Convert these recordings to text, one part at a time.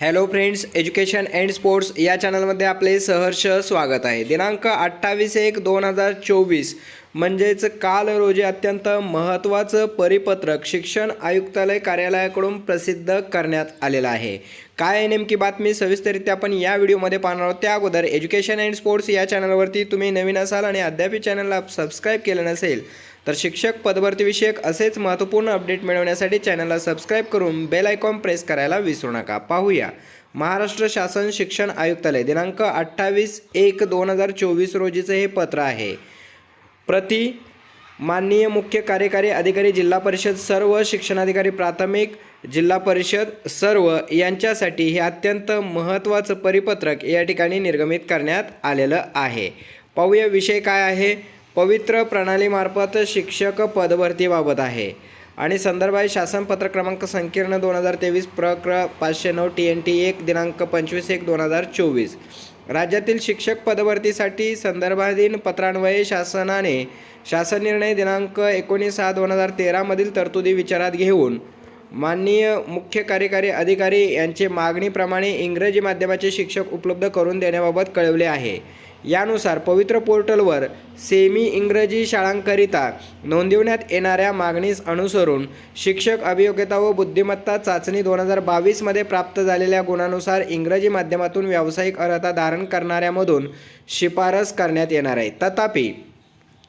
Hello friends education and sports या चॅनलमध्ये आपले सहर्ष स्वागत आहे. दिनांक अठ्ठावीस एक दोन हजार चोवीस म्हणजेच काल रोजी अत्यंत महत्त्वाचं परिपत्रक शिक्षण आयुक्तालय कार्यालयाकडून प्रसिद्ध करण्यात आलेलं आहे. काय नेमकी बातमी सविस्तरित्या आपण या व्हिडिओमध्ये पाहणार आहोत. त्या अगोदर एज्युकेशन अँड स्पोर्ट्स या चॅनलवरती तुम्ही नवीन असाल आणि अद्याप चॅनलला सबस्क्राईब केलं नसेल तर शिक्षक पदभरतीविषयक असेच महत्त्वपूर्ण अपडेट मिळवण्यासाठी चॅनलला सबस्क्राईब करून बेल आयकॉन प्रेस करायला विसरू नका. पाहूया. महाराष्ट्र शासन शिक्षण आयुक्तालय दिनांक अठ्ठावीस एक दोन हजार चोवीस रोजीचं हे पत्र आहे. प्रति माननीय मुख्य कार्यकारी अधिकारी जिल्हा परिषद सर्व शिक्षणाधिकारी प्राथमिक जिल्हा परिषद सर्व यांच्यासाठी हे अत्यंत महत्त्वाचं परिपत्रक या ठिकाणी निर्गमित करण्यात आलेलं आहे. पाहूया विषय काय आहे. पवित्र प्रणालीमार्फत शिक्षक पदभरतीबाबत आहे. आणि संदर्भ आहे शासन पत्र क्रमांक संकीर्ण दोन हजार तेवीस प्रक्र. पाचशे नऊ टी एन टी एक दिनांक पंचवीस एक दोन हजार चोवीस. राज्यातील शिक्षक पदभरतीसाठी संदर्भाधीन पत्रान्वये शासनाने शासन निर्णय दिनांक एकोणीस सहा दोन हजार तेरामधील तरतुदी विचारात घेऊन माननीय मुख्य कार्यकारी अधिकारी यांचे मागणीप्रमाणे इंग्रजी माध्यमाचे शिक्षक उपलब्ध करून देण्याबाबत कळवले आहे. यानुसार पवित्र पोर्टलवर सेमी इंग्रजी शाळांकरिता नोंदविण्यात येणाऱ्या मागणीस अनुसरून शिक्षक अभियोग्यता व बुद्धिमत्ता चाचणी दोन हजार बावीसमध्ये प्राप्त झालेल्या गुणानुसार इंग्रजी माध्यमातून व्यावसायिक अर्हता धारण करणाऱ्यामधून शिफारस करण्यात येणार आहे. तथापि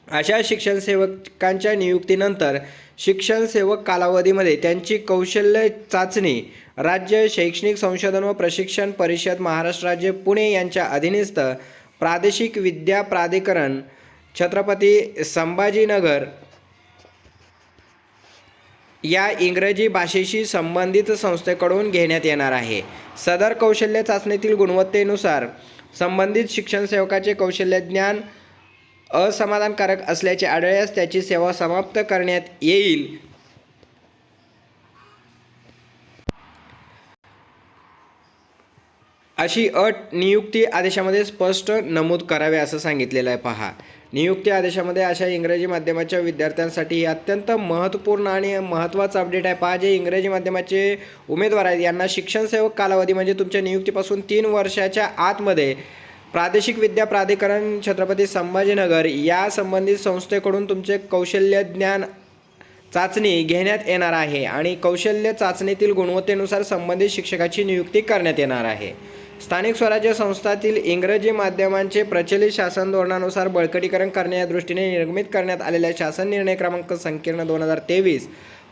अशा शिक्षण सेवकांच्या नियुक्तीनंतर शिक्षण सेवक कालावधीमध्ये त्यांची कौशल्य चाचणी राज्य शैक्षणिक संशोधन व प्रशिक्षण परिषद महाराष्ट्र राज्य पुणे यांच्या अधीनस्थ प्रादेशिक विद्या प्राधिकरण छत्रपती संभाजीनगर या इंग्रजी भाषेशी संबंधित संस्थेकडून घेण्यात येणार आहे. सदर कौशल्य चाचणीतील गुणवत्तेनुसार संबंधित शिक्षण सेवकाचे कौशल्य ज्ञान असमाधानकारक असल्याचे आढळल्यास त्याची सेवा समाप्त करण्यात येईल. अशी अट नियुक्ती आदेशामध्ये स्पष्ट नमूद करावे असं सांगितलेलं आहे. पहा नियुक्ती आदेशामध्ये अशा इंग्रजी माध्यमाच्या विद्यार्थ्यांसाठी हे अत्यंत महत्त्वपूर्ण आणि महत्त्वाचं अपडेट आहे. पहा जे इंग्रजी माध्यमाचे उमेदवार आहेत यांना शिक्षण सेवक कालावधी म्हणजे तुमच्या नियुक्तीपासून तीन वर्षाच्या आतमध्ये प्रादेशिक विद्या प्राधिकरण छत्रपती संभाजीनगर या संबंधित संस्थेकडून तुमचे कौशल्य ज्ञान चाचणी घेण्यात येणार आहे आणि कौशल्य चाचणीतील गुणवत्तेनुसार संबंधित शिक्षकाची नियुक्ती करण्यात येणार आहे. स्थानिक स्वराज्य संस्थातील इंग्रजी माध्यमांचे प्रचलित शासन धोरणानुसार बळकटीकरण करण्या या दृष्टीने निर्मित करण्यात आलेल्या शासन निर्णय क्रमांक संकीर्ण दोन हजार तेवीस.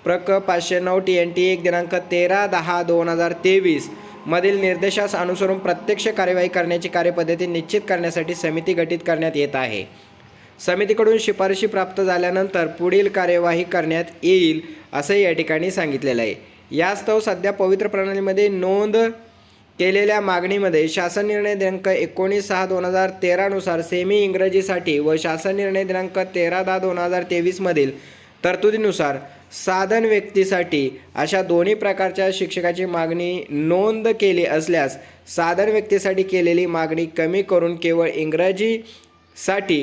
प्रक पाचशे नऊ टी एन टी एक दिनांक तेरा दहा दोन हजार तेवीस मधील निर्देशास अनुसरून प्रत्यक्ष कार्यवाही करण्याची कार्यपद्धती निश्चित करण्यासाठी समिती गठीत करण्यात येत आहे. समितीकडून शिफारशी प्राप्त झाल्यानंतर पुढील कार्यवाही करण्यात येईल असं या ठिकाणी सांगितलेलं आहे. यास्तव सध्या पवित्र प्रणालीमध्ये नोंद केलेल्या मागणीमध्ये शासन निर्णय दिनांक एकोणीस सहा दोन हजार तेरानुसार सेमी इंग्रजीसाठी व शासन निर्णय दिनांक तेरा दहा दोन हजार तेवीसमधील तरतुदीनुसार साधन व्यक्तीसाठी अशा दोन्ही प्रकारच्या शिक्षकाची मागणी नोंद केली असल्यास साधन व्यक्तीसाठी केलेली मागणी कमी करून केवळ इंग्रजीसाठी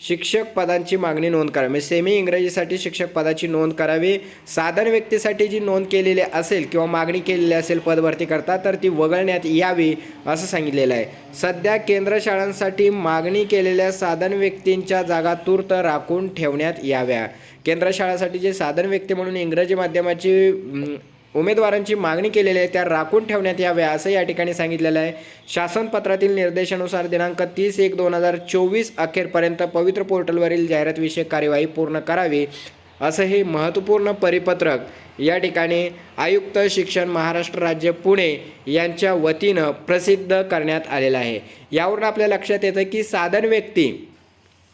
शिक्षक पदांची मागणी नोंद करावी. म्हणजे सेमी इंग्रजीसाठी शिक्षक पदाची नोंद करावी. साधन व्यक्तीसाठी जी नोंद केलेली असेल किंवा मागणी केलेली असेल पदभरती करता तर ती वगळण्यात यावी असं सांगितलेलं आहे. सध्या केंद्र शाळांसाठी मागणी केलेल्या साधन व्यक्तींच्या जागा तूर्त राखून ठेवण्यात याव्या. केंद्र शाळासाठी जे साधन व्यक्ती म्हणून इंग्रजी माध्यमाची उमेदवारांची मागणी केलेली आहे त्या राखून ठेवण्यात याव्या असं या ठिकाणी सांगितलेलं आहे. शासनपत्रातील निर्देशानुसार दिनांक तीस एक दोन हजार चोवीस अखेरपर्यंत पवित्र पोर्टलवरील जाहिरातविषयक कार्यवाही पूर्ण करावी असं हे महत्त्वपूर्ण परिपत्रक या ठिकाणी आयुक्त शिक्षण महाराष्ट्र राज्य पुणे यांच्या वतीनं प्रसिद्ध करण्यात आलेलं आहे. यावरून आपल्या लक्षात येतं की साधन व्यक्ती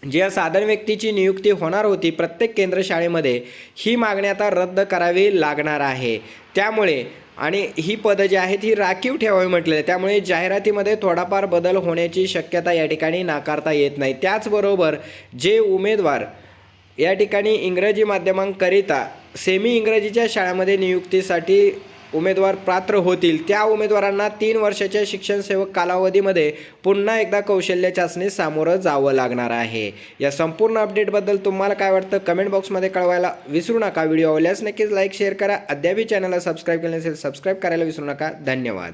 ज्या साधन व्यक्तीची नियुक्ती होणार होती प्रत्येक केंद्र शाळेमध्ये ही मागणी आता रद्द करावी लागणार आहे. त्यामुळे आणि ही पदं जी आहेत ही राखीव ठेवावी म्हटलेलं. आहे त्यामुळे जाहिरातीमध्ये थोडाफार बदल होण्याची शक्यता या ठिकाणी नाकारता येत नाही. त्याचबरोबर जे उमेदवार या ठिकाणी इंग्रजी माध्यमांकरिता सेमी इंग्रजीच्या शाळेमध्ये नियुक्तीसाठी उमेदवार पात्र होतील. त्या उमेदवारांना तीन वर्षाच्या शिक्षण सेवक कालावधीमध्ये पुन्हा एकदा कौशल्य चाचणी सामोरं जावं लागणार आहे. या संपूर्ण अपडेटबद्दल तुम्हाला काय वाटतं? कमेंट बॉक्समध्ये कळवायला विसरू नका. व्हिडिओ आवडल्यास नक्कीच लाईक शेअर करा. अद्यापही चॅनलला सबस्क्राईब केलं नसेल सबस्क्राईब करायला विसरू नका. धन्यवाद.